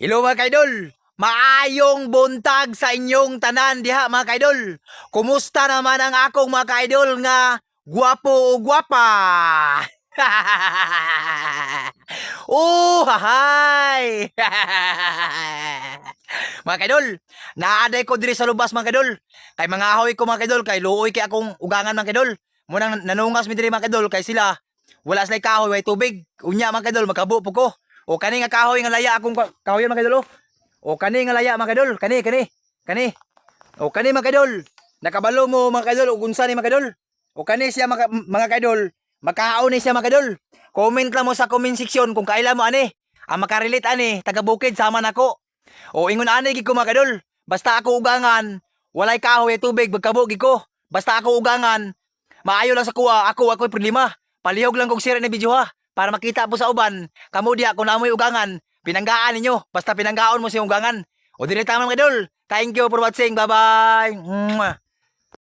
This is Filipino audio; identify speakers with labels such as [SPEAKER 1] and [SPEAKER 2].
[SPEAKER 1] Hello mga kaidol! Maayong buntag sa inyong tanan diha mga kaidol. Kumusta naman ang akong mga kaidol nga guwapo o guwapa? oh, hahay! mga kaidol, naaday ko diri sa lubas mga kaidol. Kay mga ahoy ko mga kaidol, kay luoy kay akong ugangan mga kaidol. Munang nanungas mi diri mga kaidol kay sila wala sila kahoy way tubig. Unya mga kaidol, makabu po ko. O kani nga kahoy nga laya akong ka- kahoy mga kaidol. oh. O kani nga laya mga kaidol, kani kani. Kani. O kani mga kaidol. Nakabalo mo mga kaidol ug unsa ni mga kaidol? O kani siya mga, mga kaidol. Makahaon ni siya mga kaidol. Comment lang mo sa comment section kung kaila mo ani. Ang makarelate ani, taga bukid sama nako. O ingon ani gid ko mga kaidol. Basta ako ugangan, walay kahoy tubig magkabog gid ko. Basta ako ugangan, maayo lang sa kuha, ako ako problema. Palihog lang kog sira ni video ha para makita po sa uban. Kamo diya kung naamoy ugangan, pinanggaan ninyo. Basta pinanggaon mo sa ugangan. O dire tama mga idol. Thank you for watching. Bye-bye. Mwah.